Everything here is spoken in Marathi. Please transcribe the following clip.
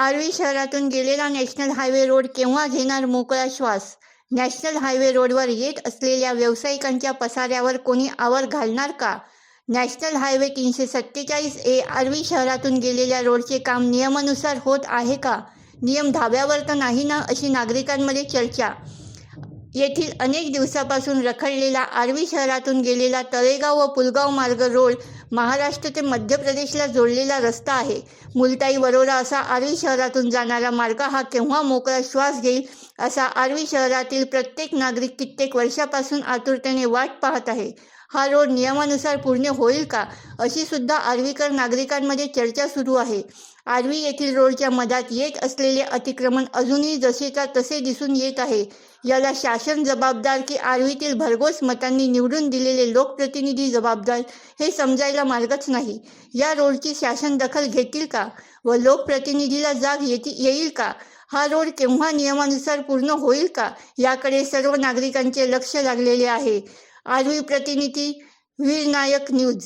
आर्वी शहरातून गेलेला नॅशनल हायवे रोड केव्हा घेणार मोकळा श्वास? नॅशनल हायवे रोडवर येत असलेल्या व्यावसायिकांच्या पसाऱ्यावर कोणी आवर घालणार का? नॅशनल हायवे तीनशे सत्तेचाळीस ए आर्वी शहरातून गेलेल्या रोडचे काम नियमानुसार होत आहे का? नियम धाब्यावर तर नाही ना अशी नागरिकांमध्ये चर्चा येथील अनेक दिवसापासून रखडलेला आर्वी शहरातून गेलेला तळेगाव व पुलगाव मार्ग रोड महाराष्ट्र ते मध्य प्रदेशला जोडलेला रस्ता आहे. मुलताई वरोरा असा आर्वी शहरातून जाणारा मार्ग हा केव्हा मोकळा श्वास घेईल असा आर्वी शहरातील प्रत्येक नागरिक कित्येक वर्षापासून आतुरतेने वाट पाहत आहे. हा रोड नियमानुसार पूर्ण होईल का अशी सुद्धा आर्वीकर नागरिकांमध्ये चर्चा सुरू आहे. आर्वी येथील रोडच्या मधात येत असलेले अतिक्रमण अजूनही जसेच्या तसे दिसून येत आहे. याला शासन जबाबदार की आर्वीतील भरघोस मतांनी निवडून दिलेले लोकप्रतिनिधी जबाबदार हे समजायला मार्गच नाही. या रोडची शासन दखल घेतील का व लोकप्रतिनिधीला जाग येती येईल का? हा रोड केव्हा नियमानुसार पूर्ण होईल का? याकडे सर्व नागरिकांचे लक्ष लागलेले आहे. आरवी प्रतिनिधी वीर नायक न्यूज.